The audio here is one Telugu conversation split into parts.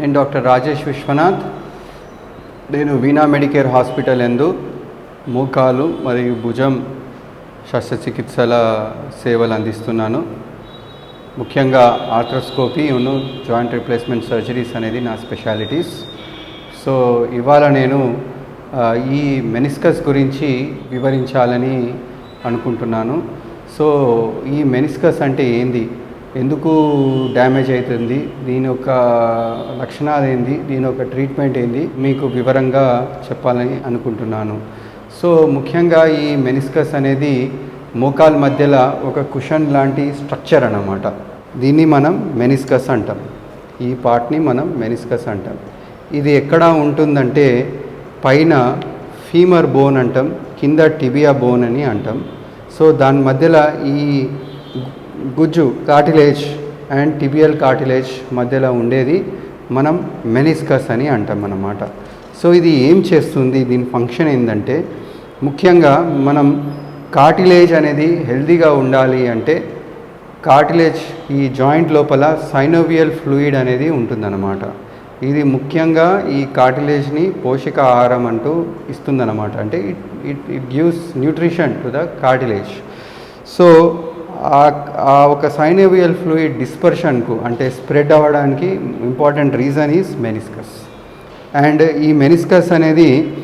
నేను డాక్టర్ రాజేష్ విశ్వనాథ్. నేను వీణా మెడికేర్ హాస్పిటల్ ఎందు మోకాలు మరియు భుజం శస్త్రచికిత్సల సేవలు అందిస్తున్నాను. ముఖ్యంగా ఆర్థ్రోస్కోపీ ఉన్ను జాయింట్ రిప్లేస్మెంట్ సర్జరీస్ అనేది నా స్పెషాలిటీస్. సో ఇవాళ నేను ఈ మెనిస్కస్ గురించి వివరించాలని అనుకుంటున్నాను. సో ఈ మెనిస్కస్ అంటే ఏంది? ఎందుకు డ్యామేజ్ అవుతుంది? దీని యొక్క లక్షణాలు ఏంది? దీని యొక్క ట్రీట్మెంట్ ఏంది? మీకు వివరంగా చెప్పాలని అనుకుంటున్నాను. సో ముఖ్యంగా ఈ మెనిస్కస్ అనేది మోకాల్ మధ్యలో ఒక కుషన్ లాంటి స్ట్రక్చర్ అన్నమాట. దీన్ని మనం మెనిస్కస్ అంటాం. ఈ పార్ట్ని మనం మెనిస్కస్ అంటాం. ఇది ఎక్కడ ఉంటుందంటే పైన ఫీమర్ బోన్ అంటాం కింద టిబియా బోన్ అని అంటాం. సో దాని మధ్యలో ఈ గుజ్జు కార్టిలేజ్ అండ్ టిబియల్ కార్టిలేజ్ మధ్యలో ఉండేది. మనం మెనిస్కస్ అని అంటాం అన్నమాట. సో ఇది ఏం చేస్తుంది? దీని ఫంక్షన్ ఏంటంటే ముఖ్యంగా మనం కార్టిలేజ్ అనేది హెల్దీగా ఉండాలి అంటే కార్టిలేజ్ ఈ జాయింట్ లోపల సైనోవియల్ ఫ్లూయిడ్ అనేది ఉంటుందన్నమాట. ఇది ముఖ్యంగా ఈ కార్టిలేజ్ని పోషక ఆహారం అంటూ ఇస్తుందన్నమాట. అంటే it it it gives nutrition to the cartilage so ఆ- ఒక సైనోవియల్ ఫ్లూయిడ్ డిస్పర్షన్కు అంటే స్ప్రెడ్ అవ్వడానికి important reason is meniscus and ఈ మెనిస్కస్ అనేది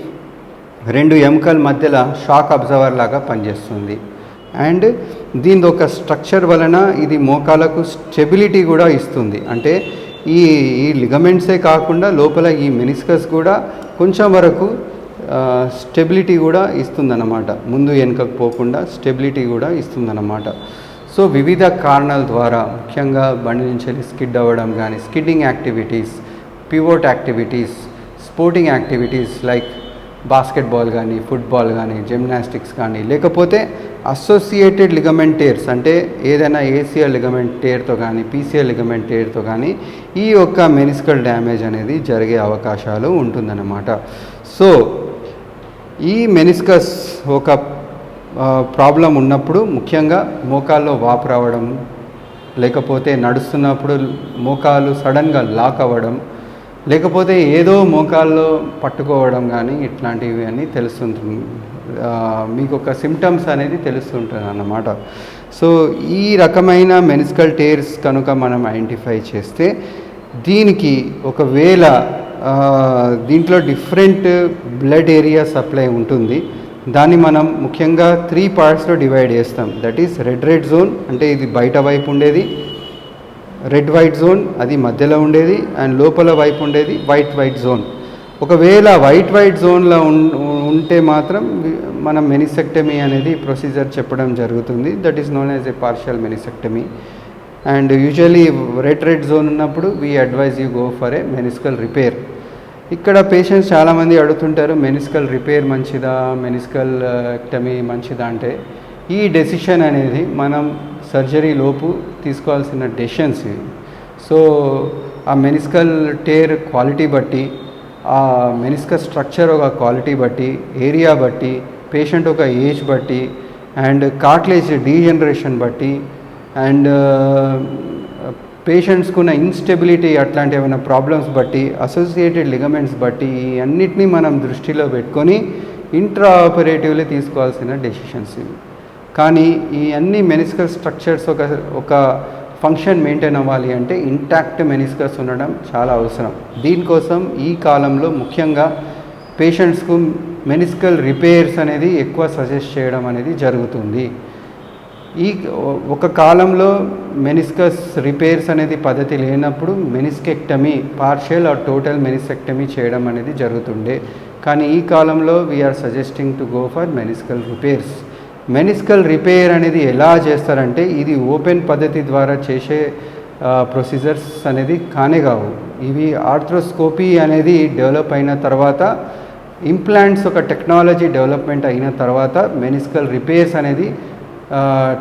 రెండు ఎముకల మధ్యలో షాక్ అబ్జర్వర్ లాగా పనిచేస్తుంది. అండ్ దీని ఒక స్ట్రక్చర్ వలన ఇది మోకాలకు స్టెబిలిటీ కూడా ఇస్తుంది. అంటే ఈ ఈ లిగమెంట్సే కాకుండా లోపల ఈ మెనిస్కస్ కూడా కొంచెం వరకు స్టెబిలిటీ కూడా ఇస్తుందన్నమాట. ముందు వెనుకకు పోకుండా స్టెబిలిటీ కూడా ఇస్తుందన్నమాట. సో వివిధ కారణాల ద్వారా ముఖ్యంగా బండి నుంచి స్కిడ్ అవ్వడం కానీ skidding activities pivot activities sporting activities like basketball కానీ ఫుట్బాల్ కానీ జిమ్నాస్టిక్స్ కానీ లేకపోతే అసోసియేటెడ్ లిగమెంట్ టేర్స్ అంటే ఏదైనా ఏసీఎల్ లిగమెంట్ టేర్తో కానీ పీసీఎల్ లిగమెంట్ టేర్తో కానీ ఈ యొక్క మెనిస్కల్ డ్యామేజ్ అనేది జరిగే అవకాశాలు ఉంటుందన్నమాట. సో ఈ మెనిస్కస్ ఒక ప్రాబ్లం ఉన్నప్పుడు ముఖ్యంగా మోకాల్లో వాపు రావడం లేకపోతే నడుస్తున్నప్పుడు మోకాలు సడన్గా లాక్ అవ్వడం లేకపోతే ఏదో మోకాల్లో పట్టుకోవడం కానీ ఇట్లాంటివి అని తెలుస్తుంటుంది మీకు ఒక సిమ్టమ్స్ అనేది తెలుస్తుంటుంది అన్నమాట. సో ఈ రకమైన మెనిస్కల్ టేర్స్ కనుక మనం ఐడెంటిఫై చేస్తే దీనికి ఒకవేళ దీంట్లో డిఫరెంట్ బ్లడ్ ఏరియా సప్లై ఉంటుంది. దాన్ని మనం ముఖ్యంగా త్రీ పార్ట్స్లో డివైడ్ చేస్తాం. That is red red zone అంటే ఇది బయట వైపు ఉండేది. రెడ్ వైట్ జోన్ అది మధ్యలో ఉండేది అండ్ లోపల వైపు ఉండేది వైట్ వైట్ జోన్ ఒకవేళ వైట్ వైట్ జోన్లో ఉం- ఉంటే మాత్రం మనం మెనిసెక్టమీ అనేది ప్రొసీజర్ చెప్పడం జరుగుతుంది. That is known as a partial meniscectomy and usually red red zone ఉన్నప్పుడు we advise you go for a meniscal repair ఇక్కడ పేషెంట్స్ చాలామంది అడుగుతుంటారు మెనిస్కల్ రిపేర్ మంచిదా? మెనిస్కల్ ఎక్టమీ uh, మంచిదా? అంటే ఈ డెసిషన్ అనేది మనం సర్జరీ లోపు తీసుకోవాల్సిన డెసిషన్స్ ఇవి. సో ఆ మెనిస్కల్ టేర్ క్వాలిటీ బట్టి ఆ మెనిస్కల్ స్ట్రక్చర్ ఒక క్వాలిటీ బట్టి ఏరియా బట్టి పేషెంట్ ఒక ఏజ్ బట్టి అండ్ కార్ట్లేజ్ డీజనరేషన్ బట్టి అండ్ పేషెంట్స్కు ఉన్న ఇన్స్టెబిలిటీ అట్లాంటి ఏమైనా ప్రాబ్లమ్స్ బట్టి అసోసియేటెడ్ లిగమెంట్స్ బట్టి ఈ అన్నిటినీ మనం దృష్టిలో పెట్టుకొని ఇంట్రా ఆపరేటివ్లీ తీసుకోవాల్సిన డెసిషన్స్ ఇవి. కానీ ఈ అన్ని మెనిస్కల్ స్ట్రక్చర్స్ ఒక ఒక ఫంక్షన్ మెయింటైన్ అవ్వాలి అంటే ఇంటాక్ట్ మెనిస్కస్ ఉండడం చాలా అవసరం. దీనికోసం ఈ కాలంలో ముఖ్యంగా పేషెంట్స్కు మెనిస్కల్ రిపేర్స్ అనేది ఎక్కువ సజెస్ట్ చేయడం అనేది జరుగుతుంది. ఈ ఒక కాలంలో మెనిస్కస్ రిపేర్స్ అనేది పద్ధతి లేనప్పుడు meniscectomy partial or total meniscectomy చేయడం అనేది జరుగుతుండే. కానీ ఈ కాలంలో we are suggesting to go for meniscal repairs meniscal repair అనేది ఎలా చేస్తారంటే ఇది ఓపెన్ పద్ధతి ద్వారా చేసే ప్రొసీజర్స్ అనేది కానే కావు. ఇవి ఆర్థ్రోస్కోపీ అనేది డెవలప్ అయిన తర్వాత ఇంప్లాంట్స్ ఒక టెక్నాలజీ డెవలప్మెంట్ అయిన తర్వాత మెనిస్కల్ రిపేర్స్ అనేది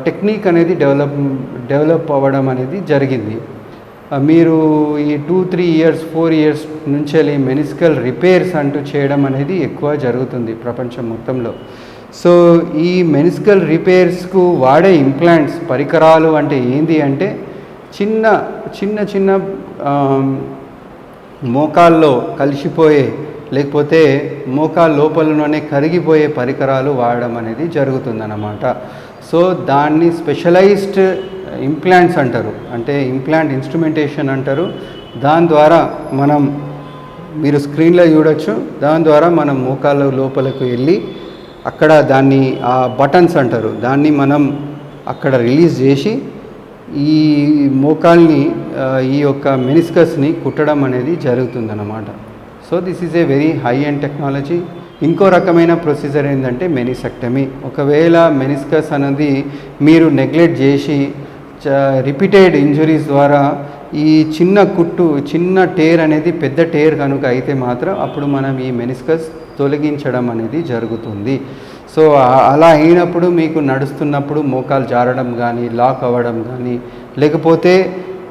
టెక్నిక్ అనేది డెవలప్ డెవలప్ అవ్వడం అనేది జరిగింది. మీరు ఈ two three years four years నుంచి మెనిస్కల్ రిపేర్స్ అంటూ చేయడం అనేది ఎక్కువ జరుగుతుంది ప్రపంచం మొత్తంలో. సో ఈ మెనిస్కల్ రిపేర్స్కు వాడే ఇంప్లాంట్స్ పరికరాలు అంటే ఏంది అంటే చిన్న చిన్న చిన్న మోకాల్లో కలిసిపోయే లేకపోతే మోకాల్ లోపలలోనే కరిగిపోయే పరికరాలు వాడడం అనేది జరుగుతుందన్నమాట. సో దాన్ని స్పెషలైజ్డ్ ఇంప్లాంట్స్ అంటారు. అంటే ఇంప్లాంట్ ఇన్స్ట్రుమెంటేషన్ అంటారు. దాని ద్వారా మనం మీరు స్క్రీన్లో చూడొచ్చు. దాని ద్వారా మనం మోకాళ్ళ లోపలకు వెళ్ళి అక్కడ దాన్ని ఆ బటన్స్ అంటారు. దాన్ని మనం అక్కడ రిలీజ్ చేసి ఈ మోకాల్ని ఈ యొక్క మెనిస్కస్ని కుట్టడం అనేది జరుగుతుందన్నమాట. So this is a very high and technology. ఇంకో రకమైన ప్రొసీజర్ ఏంటంటే మెనిసెక్టమీ ఒకవేళ మెనిస్కస్ అనేది మీరు నెగ్లెక్ట్ చేసి రిపీటెడ్ ఇంజురీస్ ద్వారా ఈ చిన్న కుట్టు చిన్న టేర్ అనేది పెద్ద టేర్ కనుక అయితే మాత్రం అప్పుడు మనం ఈ మెనిస్కస్ తొలగించడం అనేది జరుగుతుంది. సో అలా అయినప్పుడు మీకు నడుస్తున్నప్పుడు మోకాలు జారడం కానీ లాక్ అవ్వడం కానీ లేకపోతే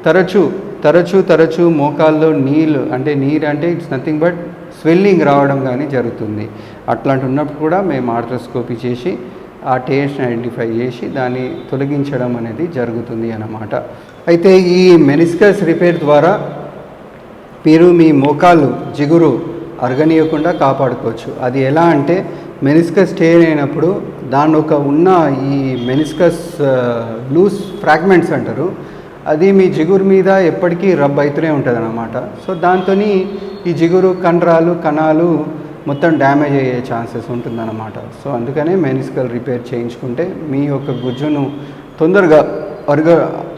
తరచూ తరచూ తరచూ మోకాల్లో నీళ్ళు అంటే నీరు అంటే ఇట్స్ నథింగ్ బట్ స్వెల్లింగ్ రావడం కానీ జరుగుతుంది. అట్లాంటి ఉన్నప్పుడు కూడా మేము ఆర్థ్రోస్కోపీ చేసి ఆ టేస్ట్ని ఐడెంటిఫై చేసి దాన్ని తొలగించడం అనేది జరుగుతుంది అన్నమాట. అయితే ఈ మెనిస్కస్ రిపేర్ ద్వారా మీరు మీ మోకాలు జిగురు అరగనీయకుండా కాపాడుకోవచ్చు. అది ఎలా అంటే మెనిస్కస్ టేర్ అయినప్పుడు దాని ఒక ఉన్న ఈ మెనిస్కస్ లూస్ ఫ్రాగ్మెంట్స్ అంటారు అది మీ జిగురు మీద ఎప్పటికీ రబ్ అవుతూనే ఉంటుంది అనమాట సో దాంతో ఈ జిగురు కండరాలు కణాలు మొత్తం డ్యామేజ్ అయ్యే ఛాన్సెస్ ఉంటుందన్నమాట. సో అందుకనే మెనిస్కల్ రిపేర్ చేయించుకుంటే మీ యొక్క గుజ్జును తొందరగా అరగ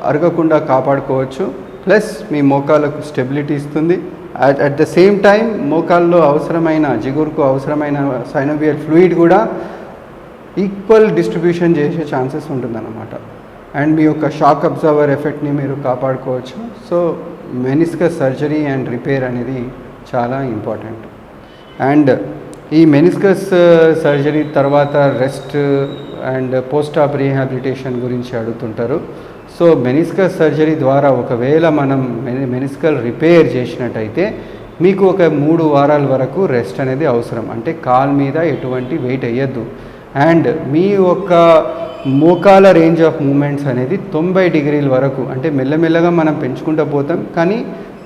అరగకుండా కాపాడుకోవచ్చు. ప్లస్ మీ మోకాలకు స్టెబిలిటీ ఇస్తుంది. At at the same time మోకాల్లో అవసరమైన జిగురుకు అవసరమైన సైనోబియల్ ఫ్లూయిడ్ కూడా ఈక్వల్ డిస్ట్రిబ్యూషన్ చేసే ఛాన్సెస్ ఉంటుందన్నమాట. అండ్ మీ యొక్క షాక్ అబ్జర్వర్ ఎఫెక్ట్ని మీరు కాపాడుకోవచ్చు. So meniscus surgery and repair అనేది చాలా ఇంపార్టెంట్ అండ్ ఈ మెనిస్కస్ సర్జరీ uh, తర్వాత rest and post op rehabilitation గురించి అడుగుతుంటారు. సో మెనిస్కస్ సర్జరీ ద్వారా ఒకవేళ మనం మెని మెనిస్కల్ రిపేర్ చేసినట్టయితే మీకు ఒక మూడు వారాల వరకు రెస్ట్ అనేది అవసరం. అంటే కాల్ మీద ఎటువంటి వెయిట్ వేయద్దు. అండ్ మీ యొక్క మోకాల రేంజ్ ఆఫ్ మూమెంట్స్ అనేది తొంభై డిగ్రీల వరకు అంటే మెల్లమెల్లగా మనం పెంచుకుంటూ పోతాం కానీ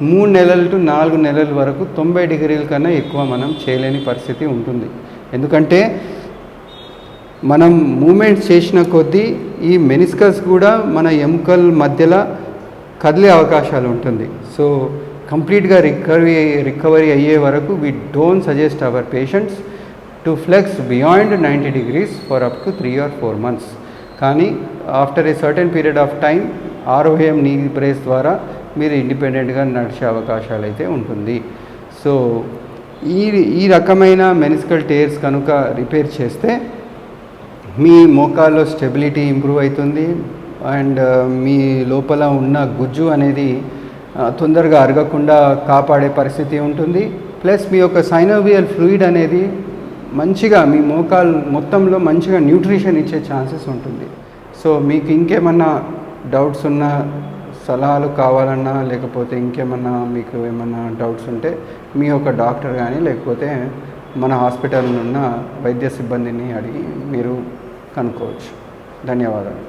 మూడు నెలల టు నాలుగు నెలల వరకు తొంభై డిగ్రీల కన్నా ఎక్కువ మనం చేయలేని పరిస్థితి ఉంటుంది. ఎందుకంటే మనం మూమెంట్స్ చేసిన కొద్దీ ఈ మెనిస్కస్ కూడా మన ఎముకల మధ్యలో కదిలే అవకాశాలు ఉంటుంది. సో కంప్లీట్గా రికవరీ రికవరీ అయ్యే వరకు we don't suggest our patients to flex beyond ninety degrees for up to three or four months కానీ after a certain period of time ROM knee brace ద్వారా మీరు ఇండిపెండెంట్గా నడిచే అవకాశాలు అయితే ఉంటుంది. సో ఈ ఈ రకమైన మెనిస్కల్ టేర్స్ కనుక రిపేర్ చేస్తే మీ మోకాల్లో స్టెబిలిటీ ఇంప్రూవ్ అవుతుంది అండ్ uh, మీ లోపల ఉన్న గుజ్జు అనేది uh, తొందరగా అరగకుండా కాపాడే పరిస్థితి ఉంటుంది. ప్లస్ మీ యొక్క సైనోవియల్ ఫ్లూయిడ్ అనేది మంచిగా మీ మోకాల్ మొత్తంలో మంచిగా న్యూట్రిషన్ ఇచ్చే ఛాన్సెస్ ఉంటుంది. సో మీకు ఇంకేమన్నా డౌట్స్ ఉన్నా సలహాలు కావాలన్నా లేకపోతే ఇంకేమన్నా మీకు ఏమన్నా డౌట్స్ ఉంటే మీ యొక్క డాక్టర్ కానీ లేకపోతే మన హాస్పిటల్లో ఉన్న వైద్య సిబ్బందిని అడిగి మీరు కనుక్కోవచ్చు. ధన్యవాదాలు.